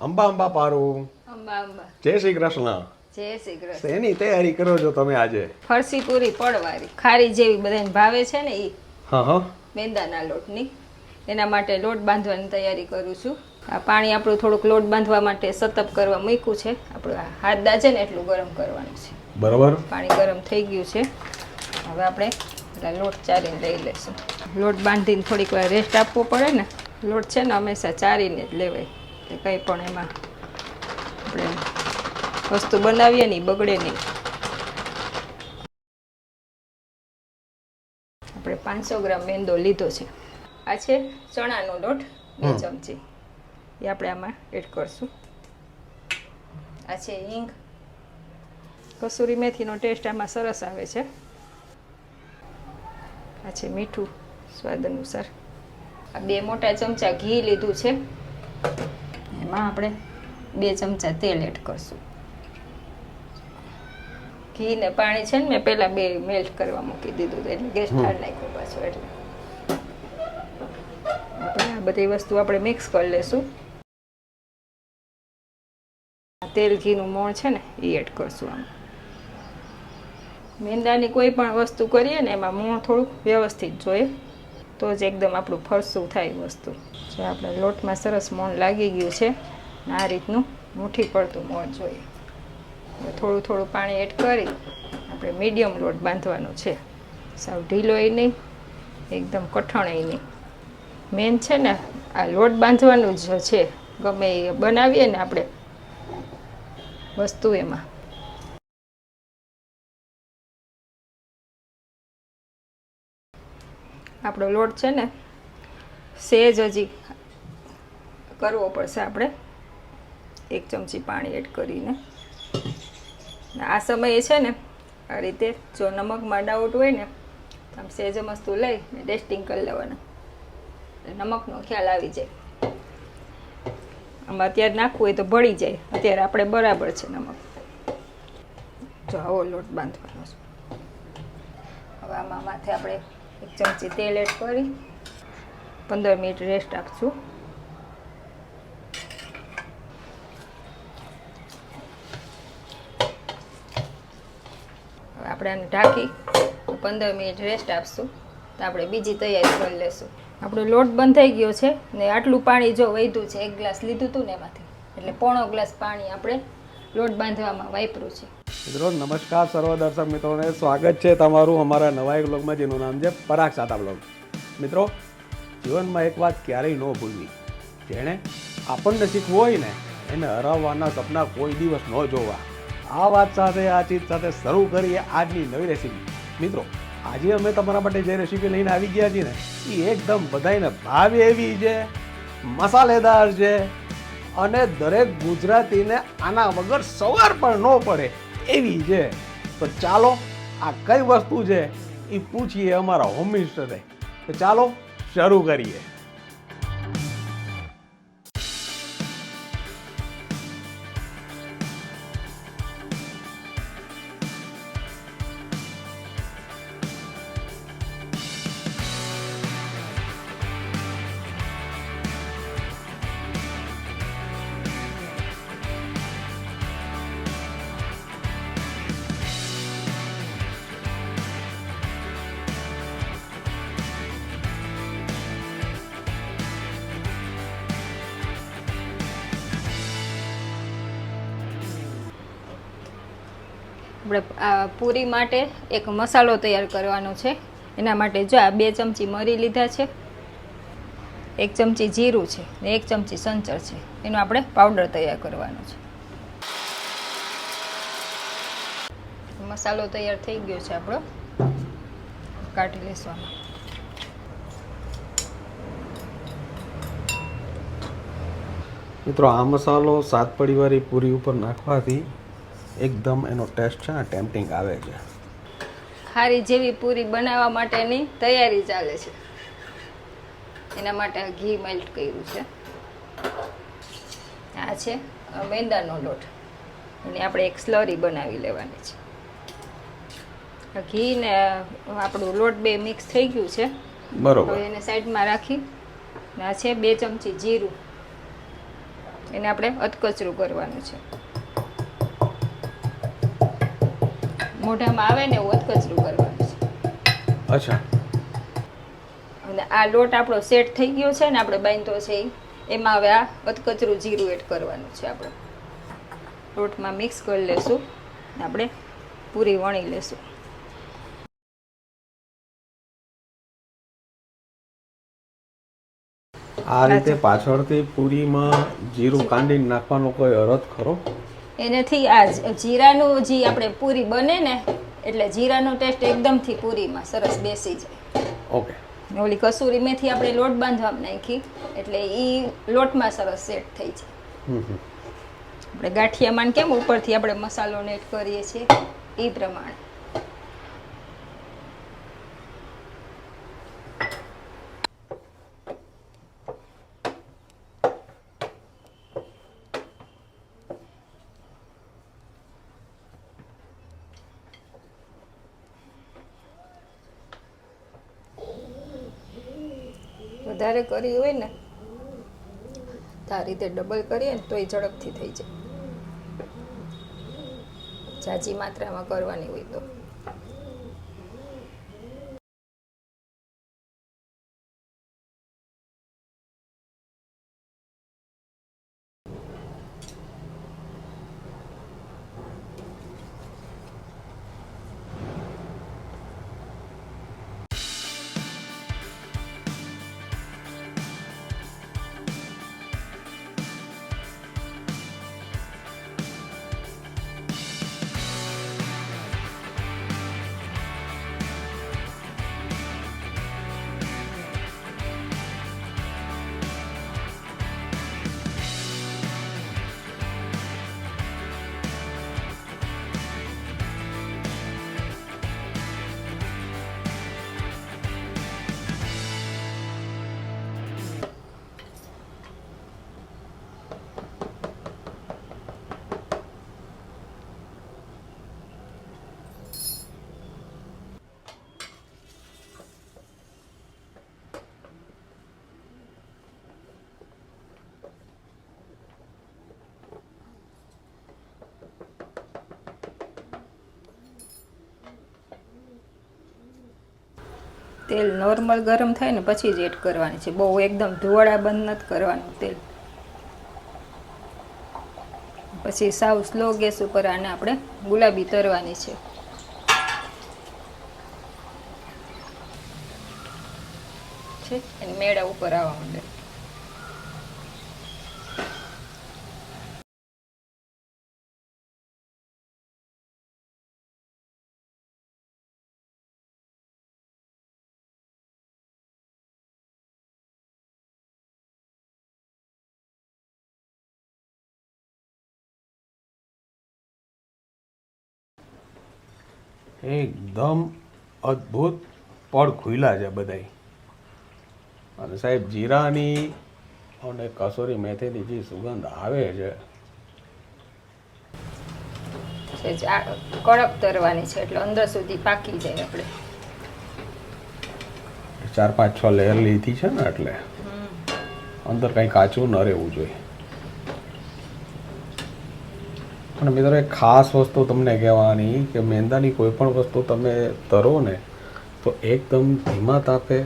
અંબા અંબા પારું. અંબા અંબા. જય શ્રી કૃષ્ણ. જય શ્રી કૃષ્ણ. શેની તૈયારી કરો છો તમે આજે? ફરસી પૂરી પડવારી ખારી જેવી બધાને ભાવે છે ને એ હા હા. મેંદાના લોટની. એના માટે લોટ બાંધવાની તૈયારી કરું છું. આ પાણી આપણું થોડુંક લોટ બાંધવા માટે સતપ કરવા મૂક્યું છે. આપણું હાથ દાજે ને એટલું ગરમ કરવાનું છે. બરોબર. પાણી ગરમ થઈ ગયું છે. હવે આપણે લોટ ચારીને લઈ લઈશું. લોટ બાંધીને થોડીક વાર રેસ્ટ આપવો પડે ને. લોટ છે ને હંમેશા ચારીને જ લેવાય. એટલે કંઈ પણ એમાં આપણે વસ્તુ બનાવીએ નહીં બગડે નહીં. આપણે પાંચસો ગ્રામ મેંદો લીધો છે. આ છે ચણાનો લોટ બે ચમચી. એ આપણે આમાં એડ કરશું. આ છે હિંગ. કસૂરી મેથીનો ટેસ્ટ આમાં સરસ આવે છે. આ છે મીઠું સ્વાદ અનુસાર. આ બે મોટા ચમચા ઘી લીધું છે. એમાં આપણે બે ચમચા તેલ એડ કરશું. ઘી ને પાણી છે ને મેં પહેલાં બે મેલ્ટ કરવા મૂકી દીધું એટલે ગેસ ઠાર નાખ્યો પાછો એટલે. આપણે આ બધી વસ્તુ આપણે મિક્સ કરી લેશું. તેલ ઘીનું મોણ છે ને એ એડ કરશું આમ. મેંદાની કોઈ પણ વસ્તુ કરીએ ને એમાં મોણ થોડુંક વ્યવસ્થિત જોઈએ. તો જ એકદમ આપણું ફરસું થાય વસ્તુ. જે આપણે લોટમાં સરસ મોણ લાગી ગયું છે આ રીતનું મુઠ્ઠી પડતું મોણ જોઈએ. થોડું થોડું પાણી એડ કરી આપણે મીડિયમ લોટ બાંધવાનો છે. સાવ ઢીલોય નહીં, એકદમ કઠણય નહીં. મેન છે ને, આ લોટ બાંધવાનું જ છે. ગમે એ બનાવીએ ને આપણે વસ્તુ એમાં. આપણો લોટ છે ને, સેજ હજી કરવો પડશે આપણે. એક ચમચી પાણી એડ કરીને. આ સમયે છે ને, આ રીતે જો નમકમાં ડાઉટ હોય ને, તો આમ સેજ મસ્તું લઈ ટેસ્ટિંગ કરી લેવાનું. નમકનો ખ્યાલ આવી જાય. આમાં અત્યારે નાખવું હોય તો ભળી જાય. અત્યારે આપણે બરાબર છે નમક. જો આવો લોટ બાંધવાનો હવે આમાં માથે આપણે એક ચમચી તેલ એડ કરી. પંદર મિનિટ રેસ્ટ આપશું આપણે આને ઢાંકી પંદર મિનિટ રેસ્ટ આપશું. તો આપણે બીજી તૈયારી કરી લેશું. આપણો લોટ બંધ થઈ ગયો છે ને આટલું પાણી જો વધ્યું છે, એક ગ્લાસ લીધું હતું ને એમાંથી. એટલે પોણો ગ્લાસ પાણી આપણે લોટ બાંધવામાં વાપર્યું છે. મિત્રો, નમસ્કાર સર્વ દર્શક મિત્રોને. સ્વાગત છે તમારું અમારા નવા એક બ્લોગમાં જેનું નામ છે પરાગ સાતા બ્લોગ મિત્રો, જીવનમાં એક વાત ક્યારેય ન ભૂલવી. જેણે આપણને શીખવું હોય ને, એને હરાવવાના સપના કોઈ દિવસ ન જોવા. આ વાત સાથે, આ ચીજ સાથે શરૂ કરીએ આજની નવી રેસીપી મિત્રો, આજે અમે તમારા માટે જે રેસીપી લઈને આવી ગયા છીએ ને, એ એકદમ બધાને ભાવે એવી છે, મસાલેદાર છે, અને દરેક ગુજરાતીને આના વગર સવાર પણ ન પડે. એવી છે. તો ચાલો, આ કઈ વસ્તુ છે એ પૂછીએ અમારા હોમ મિનિસ્ટરે. તો ચાલો, શરૂ કરીએ. આપણે આ પૂરી માટે એક મસાલો તૈયાર કરવાનો છે. એના માટે જો આ બે ચમચી મરી લીધા છે. એક ચમચી જીરું છે ને એક ચમચી સંચર છે. એનો આપણે પાવડર તૈયાર કરવાનો છે. મસાલો તૈયાર થઈ ગયો છે આપણો. કાઢી લેવાનો મિત્રો, આ મસાલો સાત પરિવારી પૂરી ઉપર નાખવાથી એકદમ એનો ટેસ્ટ છે ને ટેમ્પટિંગ આવે છે. હારી જેવી પૂરી બનાવવા માટેની તૈયારી ચાલે છે. એના માટે ઘી મેલ્ટ કર્યું છે. આ છે મેંદાનો લોટ. એની આપણે એક સ્લરી બનાવી લેવાની છે. ઘી ને આપણું લોટ બે મિક્સ થઈ ગયું છે. બરોબર. એને સાઈડમાં રાખી. આ છે બે ચમચી જીરું. એને આપણે અધકચરું કરવાનું છે. મોઢામાં આવે ને એવું અધકચરું કરવાનું છે. અચ્છા. અને આ લોટ આપણો સેટ થઈ ગયો છે ને આપણે બાંધતો છે એમાં હવે આ અધકચરું જીરું એડ કરવાનું છે આપણે. લોટમાં મિક્સ કરી લેશું આપણે પૂરી વણી લેશું. આ રીતે પાછળથી પૂરીમાં જીરું કાંડી નાખવાનો કોઈ અરથ ખરો? એનાથી આ જીરાનું જે આપણે પૂરી બને ને એટલે જીરાનો ટેસ્ટ એકદમથી પૂરીમાં સરસ બેસી જાય. ઓકે. ઓલી કસૂરી મેથી આપણે લોટ બાંધવામાં નાખી એટલે એ લોટમાં સરસ સેટ થઈ જાય. આપણે ગાંઠિયામાં કેમ ઉપરથી આપણે મસાલો એડ કરીએ છીએ એ પ્રમાણે. વધારે કરી હોય ને તો આ રીતે ડબલ કરીએ ને તો એ ઝડપથી થઈ જાય. ઝાઝી માત્રામાં કરવાની હોય તો. તેલ નોર્મલ ગરમ થાય ને પછી જ એડ કરવાની છે. બહુ એકદમ ધુવાળા બંધ નથી કરવાનું તેલ. પછી સાવ સ્લો ગેસ ઉપર આને આપણે ગુલાબી તરવાની છે. છે મેળા ઉપર આવવા માંડે. એકદમ અદ્ભુત પડ ખુલ્લા છે બધાય. અને સાહેબ જીરાની અને કસોરી મેથીની જે સુગંધ આવે છે. કડક તરવાની છે એટલે અંદર સુધી પાકી જાય આપણે. ચાર પાંચ છ લેયર લીધી છે ને એટલે. અંદર કંઈ કાચું ન રહેવું જોઈએ. પણ મિત્રો એક ખાસ વસ્તુ તમને કહેવાની કે મેંદાની કોઈ પણ વસ્તુ તમે તરો ને તો એકદમ ધીમા તાપે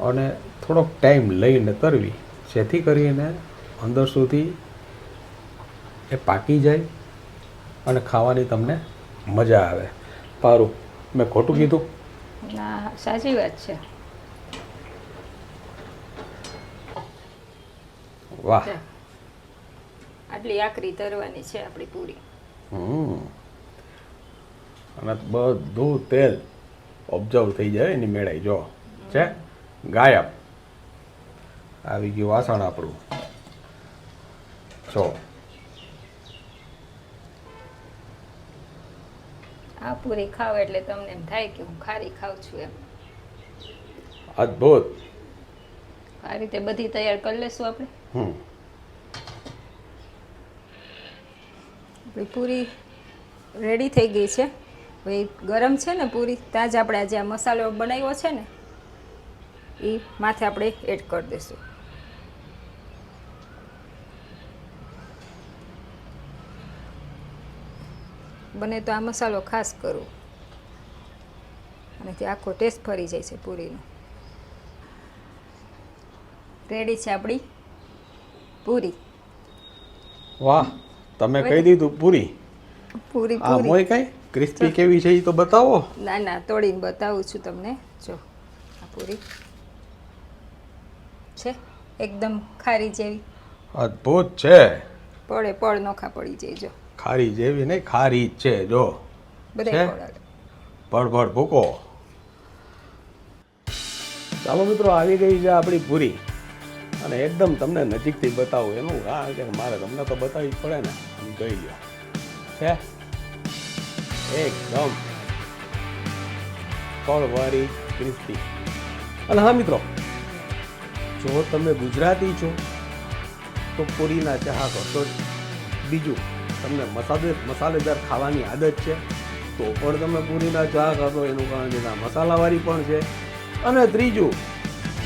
અને થોડોક ટાઈમ લઈને તરવી. જેથી કરીને અંદર સુધી એ પાકી જાય અને ખાવાની તમને મજા આવે. પારું મેં ખોટું કીધું? ના સાચી વાત છે. વાહ. આટલી આકરી તરવાની છે આપણી પૂરી. હમ. અને બધું તેલ ઓબ્ઝર્વ થઈ જાય એની મેળાઈ જો. છે? ગાયબ. આવી ગયું વાસણ આપણું. જો. આ પૂરી ખાવ એટલે તમને એમ થાય કે હું ખારી ખાઉં છું એમ. અદ્ભુત. આ રીતે બધી તૈયાર કરી લેશું આપણે. હમ. આપણી પૂરી રેડી થઈ ગઈ છે. હવે ગરમ છે ને પૂરી, ત્યાં જ આપણે આજે આ મસાલો બનાવ્યો છે ને, એ માથે આપણે એડ કરી દઈશું. બને તો આ મસાલો ખાસ કરવો અને તે આખો ટેસ્ટ ફરી જાય છે પૂરીનો. રેડી છે આપણી પૂરી. વાહ. તમે કહી દીધું પૂરી? પૂરી આ મોય કઈ? ક્રિસ્પી કેવી છે એ તો બતાવો. ના ના તોડીને બતાવું છું તમને. જો આ પૂરી. છે? એકદમ ખારી જેવી. અદ્ભુત છે. પડે પડ નોખા પડી જાય જો. ખારી જેવી નહીં ખારી જ છે જો. બધા પડ પડ ભૂકો. ચાલો મિત્રો આવી ગઈ છે આપણી પૂરી. અને એકદમ તમને નજીકથી બતાવું, એનું હા કે મારે તમને તો બતાવવી જ પડે ને. આમ જોઈ લો. છે? એકદમ. ફળવાળી ક્રિસ્પી અને હા મિત્રો, જો તમે ગુજરાતી છો, તો પૂરીના ચાહક હશો જ. બીજું, તમને મસાલે મસાલેદાર ખાવાની આદત છે, તો પણ તમે પૂરીના ચાહક હશો એનું કારણ છે મસાલાવાળી પણ છે. અને ત્રીજું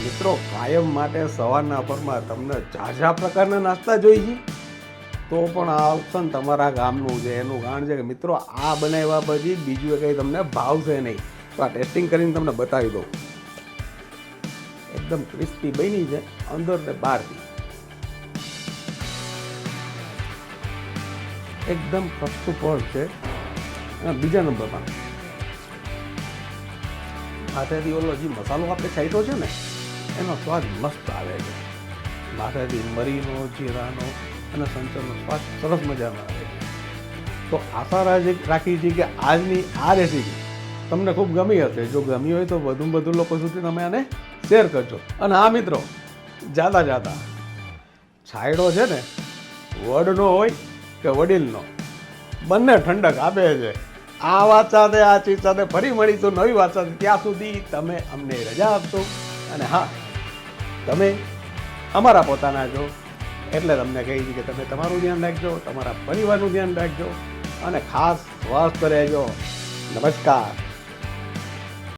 મિત્રો, કાયમ માટે સવારના પરમાં તમને ઝાઝા પ્રકારના નાસ્તા જોઈએ છે. તો પણ આ ઓપ્શન તમારા ગામનું છે, એનું કારણ છે કે, મિત્રો, આ બનાવ્યા પછી બીજું કંઈ તમને ભાવશે નહીં. તો આ ટેસ્ટિંગ કરીને તમને બતાવી દઉં. એકદમ ક્રિસ્પી બની છે, અંદર ને બહારથી. એકદમ સસ્તું ફળ છે. અને બીજા નંબરમાં. સાથેથી ઓલો જે મસાલો આપણે છાંટ્યો છે ને એનો સ્વાદ મસ્ત આવે છે. માથેથી મરીનો, જીરાનો અને સંચરનો સ્વાદ સરસ મજાનો આવે છે. તો આશા રાખી છે કે આજની આ રેસીપી તમને ખૂબ ગમી હશે. જો ગમી હોય તો વધુમાં વધુ લોકો સુધી તમે આને શેર કરજો. અને હા મિત્રો જાતા જાતા છાયડો છે ને, વડનો હોય કે વડીલનો, બંને ઠંડક આપે છે. આ વાત સાથે, આ ચીજ સાથે ફરી મળીશું નવી વાત સાથે. ત્યાં સુધી તમે અમને રજા આપશો. અને હા તમે અમારા પોતાના છો. એટલે તમને કહી છે કે તમે તમારું ધ્યાન રાખજો, તમારા પરિવારનું ધ્યાન રાખજો અને ખાસ સ્વસ્થ રહેજો. નમસ્કાર.